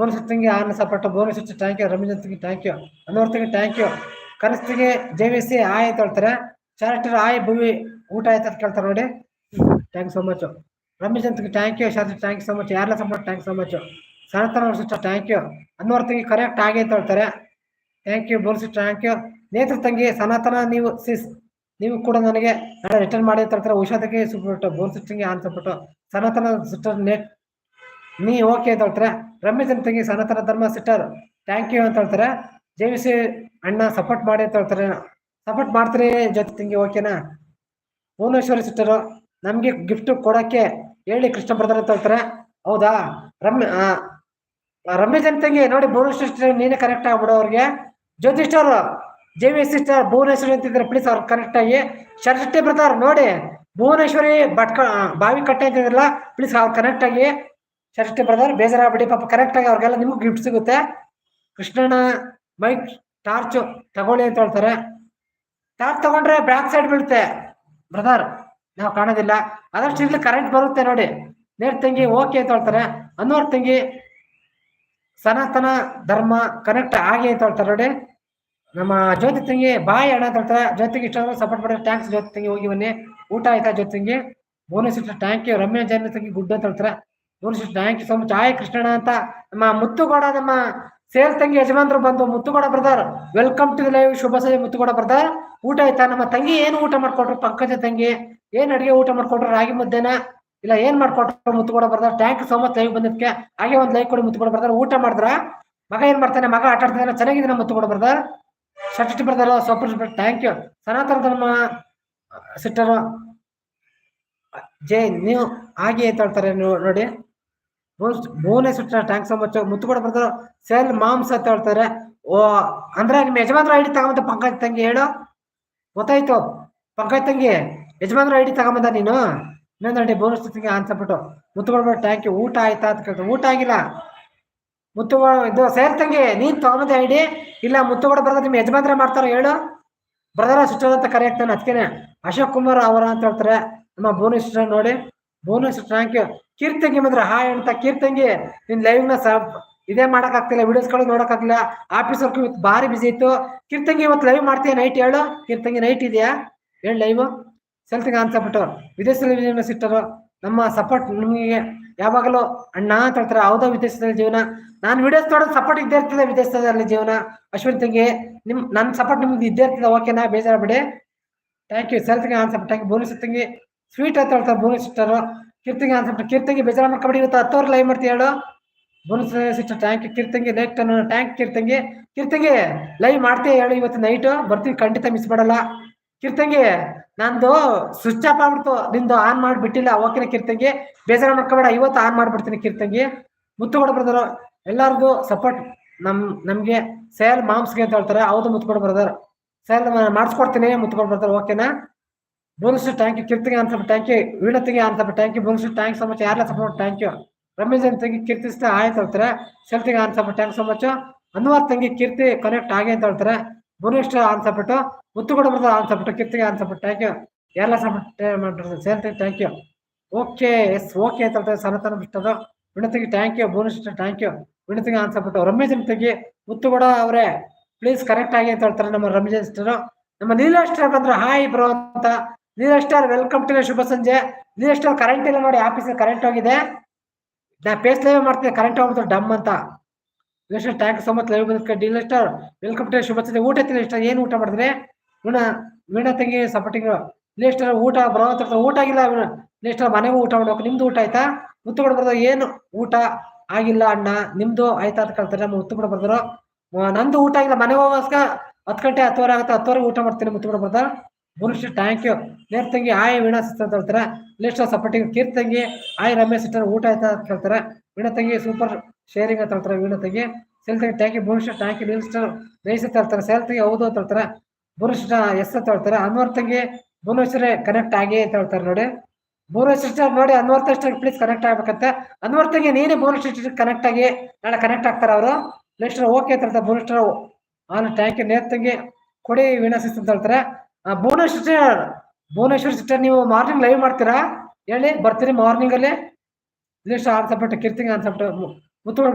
Bonus ತಂಗಿ ಆರ್ನ support bonus ಇಷ್ಟು ಥ್ಯಾಂಕ್ ಯು ರಮೀಜನ್ ಟ್ಯಾಂಕ್ ಯು ಅನ್ನೋರ್ ತಂಗಿ ಥ್ಯಾಂಕ್ ಯು ಕನಸ್ತಿಗೆ ಜೆ ವಿ ಸಿ ಆಯ್ ಅಂತ ಹೇಳ್ತಾರೆ. ಚಾರಿಟರ್ ಆಯ್ ಭೂಮಿ ಊಟ ಆಯ್ತು ಅಂತ ಕೇಳ್ತಾರೆ ನೋಡಿ. Thank so much Ramesh thank you short thank so much ಯಾರ್ಲ support thank so much Sanatana sister thank you ಅನ್ನೋರ್ ತಂಗಿ ಕರೆಕ್ಟ್ ಆಗಿ ಅಂತ ಹೇಳ್ತಾರೆ. ಥ್ಯಾಂಕ್ ಯು ಬೋಲ್ಸಿ ಥ್ಯಾಂಕ್ ಯು ನೇತ್ರ ತಂಗಿ ಸನಾತನ, ನೀವು ಸಿಸ್ ನೀವು ಕೂಡ ನನಗೆ ರಿಟರ್ನ್ ಮಾಡಿ ಅಂತ ಹೇಳ್ತಾರೆ. ಉಷಾದಕ್ಕೆ ತಂಗಿ ಬೋನ್ ಸಿಸ್ಟರ್ಗೆ ಆನ್ ಸಪೋರ್ಟ್ ಸನಾತನ ಸಿಸ್ಟರ್ ನೆಟ್ ನೀ ಓಕೆ ಅಂತ ಹೇಳ್ತಾರೆ. ರಮೇಶ್ ಅಂತ ತಂಗಿ ಸನಾತನ ಧರ್ಮ ಸಿಸ್ಟರ್ ಥ್ಯಾಂಕ್ ಯು ಅಂತ ಹೇಳ್ತಾರೆ. ಜೆ ವಿ ಸಿ ಅಣ್ಣ ಸಪೋರ್ಟ್ ಮಾಡಿ ಅಂತ ಹೇಳ್ತಾರೆ. ಸಪೋರ್ಟ್ ಮಾಡ್ತೀರಿ ಜೊತೆ ತಂಗಿ ಓಕೆನಾ ಭುವನೇಶ್ವರಿ ಸಿಸ್ಟರು, ನಮಗೆ ಗಿಫ್ಟ್ ಕೊಡೋಕ್ಕೆ ಹೇಳಿ ಕೃಷ್ಣ ಬರ್ತಾರೆ ಅಂತ ಹೇಳ್ತಾರೆ. ಹೌದಾ? ರಮ್ಯ ರಮೇಶ್ ಅಂತ ತಂಗಿ, ನೋಡಿ ಭುವನೇಶ್ವರಿ ಸಿಸ್ಟರ್ ನೀನೇ ಕರೆಕ್ಟ್ ಆಗ್ಬಿಡು ಅವ್ರಿಗೆ. Jyoti star J V sister Bhuvaneshwari ಅಂತಿದ್ರೆ ಪ್ಲೀಸ್ ಅವ್ರು ಕರೆಕ್ಟ್ ಆಗಿ. ಶರ್ಟಿ ಬರ್ತಾರೆ ನೋಡಿ ಭುವನೇಶ್ವರಿ ಭಟ್ಕ ಬಾವಿ ಕಟ್ಟೆ ಅಂತಿದ್ರಲ್ಲ ಪ್ಲೀಸ್ ಅವ್ರು ಕನೆಕ್ಟ್ ಆಗಿ. ಶರಟಿ ಬ್ರದರ್ ಬೇಜಾರಾಗ್ಬಿಡಿ ಪಾಪ ಕರೆಕ್ಟ್ ಆಗಿ ಅವ್ರಿಗೆಲ್ಲ ನಿಮ್ಗೆ ಗಿಫ್ಟ್ ಸಿಗುತ್ತೆ. ಕೃಷ್ಣನ ಮೈಕ್ ಟಾರ್ಚ್ ತಗೊಳ್ಳಿ ಅಂತ ಹೇಳ್ತಾರೆ. ಟಾರ್ಚ್ ತಗೊಂಡ್ರೆ ಬ್ಯಾಕ್ ಸೈಡ್ ಬೀಳುತ್ತೆ. ಬ್ರದರ್ ನಾವು ಕಾಣೋದಿಲ್ಲ. ಅದಷ್ಟು ಇಲ್ಲಿ ಕರೆಂಟ್ ಬರುತ್ತೆ ನೋಡಿ. ನೇರ್ ತಂಗಿ ಓಕೆ ಅಂತ ಹೇಳ್ತಾರೆ. ಅನ್ನೋರ್ ತಂಗಿ ಸನಾತನ ಧರ್ಮ ಕನೆಕ್ಟ್ ಆಗಿ ಅಂತ ಹೇಳ್ತಾರೆ ನೋಡಿ. ನಮ್ಮ ಜ್ಯೋತಿ ತಂಗಿ ಬಾಯ್ ಅಣ್ಣ ಅಂತ ಹೇಳ್ತಾರೆ. ಜ್ಯೋತಿಗೆ ಇಷ್ಟ ಸಪೋರ್ಟ್ ಮಾಡಿದ್ರೆ ಟ್ಯಾಂಕ್ಸ್ ಜ್ಯೋತಿ ತಂಗಿ ಹೋಗಿ ಬನ್ನಿ. ಊಟ ಆಯ್ತಾ ಜ್ಯೋತಿ ತಂಗಿ? ಇಟ್ಟರೆ ಥ್ಯಾಂಕ್ ಯು ರಮ್ಯಾ ಜನ ತಂಗಿ ಗುಡ್ ಅಂತ ಹೇಳ್ತಾರೆ. ಇಷ್ಟ ಥ್ಯಾಂಕ್ ಯು ಸೊ ಮಚ್ ಆಯ್ ಕೃಷ್ಣಣ್ಣ ಅಂತ ನಮ್ಮ ಮುತ್ತುಗೋಡ ನಮ್ಮ ಸೇಲ್ ತಂಗಿ ಯಜಮಾನ್ರು ಬಂದು Muthugowda brother welcome to live ಶುಭ ಸಂಜೆ ಮುತ್ತುಗೋಡ ಬ್ರದರ್ ಊಟ ಆಯ್ತಾ? ನಮ್ಮ ತಂಗಿ ಏನು ಊಟ ಮಾಡ್ಕೊಟ್ರು? ಪಂಕಜ ತಂಗಿ ಏನ್ ಅಡಿಗೆ ಊಟ ಮಾಡ್ಕೊಟ್ರು? ರಾಗಿ ಮುದ್ದೆನ? ಇಲ್ಲ, ಏನ್ ಮಾಡ್ಕೊಟ್ರು Muthugowda brother thank you so much live ಬಂದಿದ್ದಕ್ಕೆ. ಹಾಗೆ ಒಂದು ಲೈಕ್ ಕೊಡಿ ಮುತ್ತುಗೌಡ ಬ್ರದರ್ ಊಟ ಮಾಡಿದ್ರ? ಮಗ ಏನ್ ಮಾಡ್ತಾನೆ? ಮಗ ಆಟ ಆಡ್ತಾನೆ ಚೆನ್ನಾಗಿದೆ Muthugowda brother shirt brother super thank you Sanatana Dharma ಸಿಟ್ಟರು ಜೈ, ನೀವು ಹಾಗೆ ಹೇಳ್ತಾರೆ, ನೀವು ನೋಡಿ ಭುವನೇಶ್ವರ ಟ್ಯಾಂಕ್ ಸೊ ಮಚ್ ಕೂಡ ಬರ್ತಾರೆ ಸೆಲ್ ಮಾಂಸ ಅಂತ ಹೇಳ್ತಾರೆ. ಓ, ಅಂದ್ರೆ ನಿಮ್ಮ ಯಜಮಾನ್ರ ಐಡಿ ತಗೊಂಬಂದ ಪಂಕಜ್ ತಂಗಿ ಹೇಳು. ಗೊತ್ತಾಯ್ತು. ಪಂಕಜ್ ತಂಗಿ, ಯಜಮಾನ್ರ ಐಡಿ ತಗೊಂಬಂದ ನೀನು? ಇನ್ನೊಂದು ಐಡಿ ಬೋನಸ್ ತಂಗಿ ಅನ್ಸಬಿಟ್ಟು ಮುತ್ತು ಯು ಊಟ ಆಯ್ತಾ ಅಂತ ಕೇಳ್ತಾರೆ. ಊಟ ಆಗಿಲ್ಲ. ಮುತ್ತು ಇದು ಸೇಲ್ ತಂಗಿ, ನೀನ್ ತಗೊಂಬಂದ ಐಡಿ ಇಲ್ಲ, ಮುತ್ತುಗೋಡ ಬರ್ದ ನಿಮ್ಮ ಯಜಮಾನ್ರ ಮಾಡ್ತಾರ ಹೇಳು. ಬ್ರದರ ಸಿಸ್ಟರ್ ಅಂತ ಕರೆಯಕ್ತಾನೆ ಅದಕ್ಕೇನೆ. ಅಶೋಕ್ ಕುಮಾರ್ ಅವರ ಅಂತ ಹೇಳ್ತಾರೆ. ನಮ್ಮ ಭುವನೇಶ್ವರ ನೋಡಿ. ಬೋನಸ್ ಟ್ಯಾಂಕ್ ಯು ಕೀರ್ತಂಗಿ ಬಂದ್ರೆ ಹಾಯ್ ಅಂತ ಕೀರ್ತಂಗಿ ನಿನ್ ಲೈವ್ನ ಸಬ್ ಇದೇ ಮಾಡಕ್ ಆಗ್ತಿಲ್ಲ ವಿಡಿಯೋಸ್ಗಳು ನೋಡಕ್ ಆಫೀಸ್ ವರ್ಕ್ ಇವತ್ತು ಭಾರಿ ಬಿಸಿ ಇತ್ತು. ಕೀರ್ತಂಗಿ ಇವತ್ತು ಲೈವ್ ಮಾಡ್ತೀಯ ನೈಟ್ ಹೇಳು. ಕೀರ್ತಂಗಿ ನೈಟ್ ಇದೆಯಾ? ಹೇಳು ಲೈವ್ ಸೆಲ್ತಿಗೆ ಅನ್ಸಬಿಟ್ಟು ವಿದೇಶದಲ್ಲಿ ಸಿಟ್ಟರು, ನಮ್ಮ ಸಪೋರ್ಟ್ ನಿಮಗೆ ಯಾವಾಗಲೂ ಅಣ್ಣ ಅಂತ ಹೇಳ್ತಾರೆ, ಹೌದಾ ವಿದೇಶದಲ್ಲಿ ಜೀವನ? ನಾನು ವಿಡಿಯೋಸ್ ನೋಡೋದು ಸಪೋರ್ಟ್ ಇದ್ದೇ ಇರ್ತದೆ ವಿದೇಶದಲ್ಲಿ ಜೀವನ. ಅಶ್ವಿನ್ ತಂಗಿ, ನಿಮ್ ನನ್ನ ಸಪೋರ್ಟ್ ನಿಮ್ಗೆ ಇದ್ದೇ ಇರ್ತದೆ ಓಕೆನಾ ಬೇಜಾರಬೇಡಿ ಥ್ಯಾಂಕ್ ಯು ಸೆಲ್ತಿಗೆ ಅನ್ಸಬಿಟ್ಟು ಬೋನಸ್ ತಂಗಿ ಸ್ವೀಟ್ ಅಂತ ಹೇಳ್ತಾರೆ ಬೋನಸ್ ಸಿಸ್ಟರು ಕೀರ್ತಿಗೆ ಆನ್ಸರ್ ಕೀರ್ತಿಗೆ ಬೇಜಾರ ಮಾಡ್ಕೊಬೇಡಿ ಇವತ್ತು ಹತ್ತೋರ್ ಲೈವ್ ಮಾಡ್ತೀವಿ ಹೇಳು? ಬೋನಸ್ ಸಿಸ್ಟರ್ ಟ್ಯಾಂಕ್ ಕೀರ್ತಂಗಿ ಲೈಕ್ ಟ್ಯಾಂಕ್ ಕೀರ್ತಂಗಿ. ಕೀರ್ತಂಗಿ ಲೈವ್ ಮಾಡ್ತೀವಿ ಹೇಳು ಇವತ್ತು ನೈಟು ಬರ್ತೀವಿ, ಖಂಡಿತ ಮಿಸ್ ಮಾಡಲ್ಲ. ಕೀರ್ತಂಗಿ, ನಂದು ಸ್ವಿಚ್ ಆಫ್ ಆಗ್ಬಿಡ್ತು. ನಿಂದು ಆನ್ ಮಾಡಿಬಿಟ್ಟಿಲ್ಲ ಓಕೆನ ಕೀರ್ತಂಗಿ. ಬೇಜಾರ ಮಾಡ್ಕೊಬೇಡ, ಇವತ್ತು ಆನ್ ಮಾಡ್ಬಿಡ್ತೀನಿ ಕೀರ್ತಂಗಿ. ಕೊಡ ಬ್ರದರ್ ಎಲ್ಲರಿಗೂ ಸಪೋರ್ಟ್ ನಮ್, ನಮಗೆ. ಸೇಲ್ ಮಾಮ್ಸ್ಗೆ ಅಂತ ಹೇಳ್ತಾರೆ ಹೌದು ಮುತ್ಕೊಡ್ ಬ್ರದರ್ ಸೇಲ್ ಮಾಡಿಸ್ಕೊಡ್ತೀನಿ ಮುತ್ಕೊಂಡು ಬ್ರದರ್ ಓಕೆನಾ ಬೋನಸ್ ಥ್ಯಾಂಕ್ ಯು ಕೀರ್ತಿಗೆ ಅಂತ ಥ್ಯಾಂಕ್ ಯು ವೀಣತಿಗೆ ಅಂತ thank you bonus thank so much ಯಾರೆಲ್ಲ ಸಪೋರ್ಟ್ ಥ್ಯಾಂಕ್ ಯು ರಮೇಶ್ ತಂಗಿ ಕೀರ್ತಿಸ್ತಾ ಆಯ್ತು ಹೇಳ್ತಾರೆ ಸೆಲ್ತಿಗೆ ಥ್ಯಾಂಕ್ ಸೊ ಮಚ್ ಅನ್ವರ್ ತಂಗಿ ಕೀರ್ತಿ ಕನೆಕ್ಟ್ ಆಗಿ ಅಂತ ಹೇಳ್ತಾರೆ ಭುವನೇಶ್ವರ ಅನ್ಸಬಿಟ್ಟು ಮುತ್ತುಗೌಡ ಬರ್ತಾರೆ ಅನ್ಸಬಿಟ್ಟು ಕೀರ್ತಿಗೆ ಅನ್ಸಬಿಟ್ಟು ಥ್ಯಾಂಕ್ ಯು ಎಲ್ಲ support ಸೇಲ್ತಿಗೆ thank you okay yes okay ಅಂತ ಹೇಳ್ತಾರೆ ಸನಾತನ ಬಿಟ್ಟದು ವಿಣತಿಗೆ thank you Bhuvaneshwar thank you ವಿಣತಿಗೆ ಅನ್ಸಬಿಟ್ಟು ರಮೇಶನ್ ತಂಗಿ ಮುತ್ತುಗೌಡ ಅವರೇ ಪ್ಲೀಸ್ ಕರೆಕ್ಟ್ ಆಗಿ ಅಂತ ಹೇಳ್ತಾರೆ ನಮ್ಮ ರಮೇಶ್ ಸ್ಟಾರ್ ನಮ್ಮ ನೀಲಾಷ್ಟ್ರ ಬಂದ್ರೆ ಹಾಯ್ ಬ್ರೋ ಅಂತ ನೀಲಾ ಸ್ಟಾರ್ ವೆಲ್ಕಮ್ ಟು ಶುಭ ಸಂಜೆ. ನೀಲಾ ಸ್ಟಾರ್ ಕರೆಂಟ್ ಇಲ್ಲ ನೋಡಿ ಆಫೀಸಲ್ಲಿ ಕರೆಂಟ್ ಹೋಗಿದೆ. ನಾ ಪೇಸ್ ಲೈವ್ ಮಾಡ್ತೀನಿ ಕರೆಂಟ್ ಹೋಗ್ಬಿಟ್ಟು ಡಮ್ ಅಂತ. Neela thank so much live ಬಂದಕ್ಕೆ Neela star welcome to ಶುಭ ಸಂಜೆ. ಊಟ ತಿನ್ನ ಇಷ್ಟ ಏನು ಊಟ ಮಾಡಿದ್ರೆ? ವೀಣಾ ವೀಣಾ ತಂಗಿ ಸಪೋರ್ಟಿಂಗ್ ನೀರಷ್ಟರ್ ಸ್ಟಾರ್ ಊಟ, ಬರೋ ಊಟ ಆಗಿಲ್ಲ ನೀರಷ್ಟರ್ ಸ್ಟಾರ್ ಮನೆಗೂ ಊಟ ಮಾಡ್ಬೇಕು. ನಿಮ್ದು ಊಟ ಆಯ್ತಾ? ಮುತ್ತು ಬರ್ದು ಏನು ಊಟ ಆಗಿಲ್ಲ ಅಣ್ಣ. ನಿಮ್ದು ಆಯ್ತಾ ಅಂತ ಕೇಳ್ತಾರೆ, ನಮ್ಮ ಮುತ್ತು ಬರ್ದರು. ನಂದು ಊಟ ಆಗಿಲ್ಲ, ಮನೆಗೆ ಹೋಗೋಸ್ಕ ಹತ್ತು ಗಂಟೆ, ಹತ್ತುವರೆ ಆಗುತ್ತೆ, ಹತ್ತುವರೆಗೆ ಊಟ ಮಾಡ್ತೀನಿ, ಮುತ್ತುಗಡೆ ಬರ್ದ ಬುರುಷ್ ಥ್ಯಾಂಕ್ ಯು ನೇರ್ ತಂಗಿ, ಆಯ್ ವೀಣಾ ಸಿಸ್ಟರ್ ಅಂತ ಹೇಳ್ತಾರೆ. ಲೇಸ್ಟ್ ಸಪೋರ್ಟಿಂಗ್ ಕೀರ್ತಂಗಿ ತಂಗಿ, ಆಯ್ ರಮೇಶ್ ಸಿಸ್ಟರ್ ಊಟ ಆಯ್ತಾ ಅಂತ ಹೇಳ್ತಾರೆ. ವೀಣಾ ತಂಗಿ ಸೂಪರ್ ಶೇರಿಂಗ್ ಅಂತ ಹೇಳ್ತಾರೆ ವೀಣಾ ತಂಗಿ. ಸೆಲ್ ತಂಗಿ ಟ್ಯಾಂಕ್ ಯು ಬುರುಷ್ ಟ್ಯಾಂಕ್ ನೀಲ್ ಸಿಸ್ಟರ್ ನೈಸ್ ಅಂತ ಹೇಳ್ತಾರೆ. ಸೆಲ್ ತಂಗಿ, ಹೌದು ಅಂತ ಹೇಳ್ತಾರೆ. ಬುರುಷ್ ಎಸ್ ಅಂತ ಹೇಳ್ತಾರೆ. ಅನ್ವರ್ ತಂಗಿ ಭುವನೇಶ್ವರಿ ಕನೆಕ್ಟ್ ಆಗಿ ಅಂತ ಹೇಳ್ತಾರೆ ನೋಡಿ. ಭುವನೇಶ್ವರ್ ನೋಡಿ, ಅನ್ವರ್ ಸಿಸ್ಟರ್ ಪ್ಲೀಸ್ ಕನೆಕ್ಟ್ ಆಗ್ಬೇಕಂತೆ. ಅನ್ವರ್ ತಂಗಿ, ನೀನೇ ಭುವನೇಶ್ವರ್ ಕನೆಕ್ಟ್ ಆಗಿ, ನಾಳೆ ಕನೆಕ್ಟ್ ಆಗ್ತಾರೆ ಅವರು? ನೆಕ್ಸ್ಟ್ ಓಕೆ ಅಂತ ಹೇಳ್ತಾರೆ. ಭುವನೇಶ್ವರ ಆನ್ ಟ್ಯಾಂಕ್ ನೇರ್ ತಂಗಿ, ಕೊಡಿ ವೀಣಾ ಸಿಸ್ಟರ್ ಅಂತ ಹೇಳ್ತಾರೆ. ಆ, ಸಿಸ್ಟರ್ ಭುವನೇಶ್ವರ್ ಸಿಸ್ಟರ್ ನೀವು ಮಾರ್ನಿಂಗ್ ಲೈವ್ ಮಾಡ್ತೀರಾ? ಹೇಳಿ ಬರ್ತೀರಿ ಮಾರ್ನಿಂಗ್ ಅಲ್ಲಿ. ನೆಕ್ಸ್ಟ್ ಆನ್ಸಬಿಟ್ಟು ಕೀರ್ತಿಗೆ ಆನ್ಸಬಿಟ್ಟು ಮುತ್ತುಗಡೆ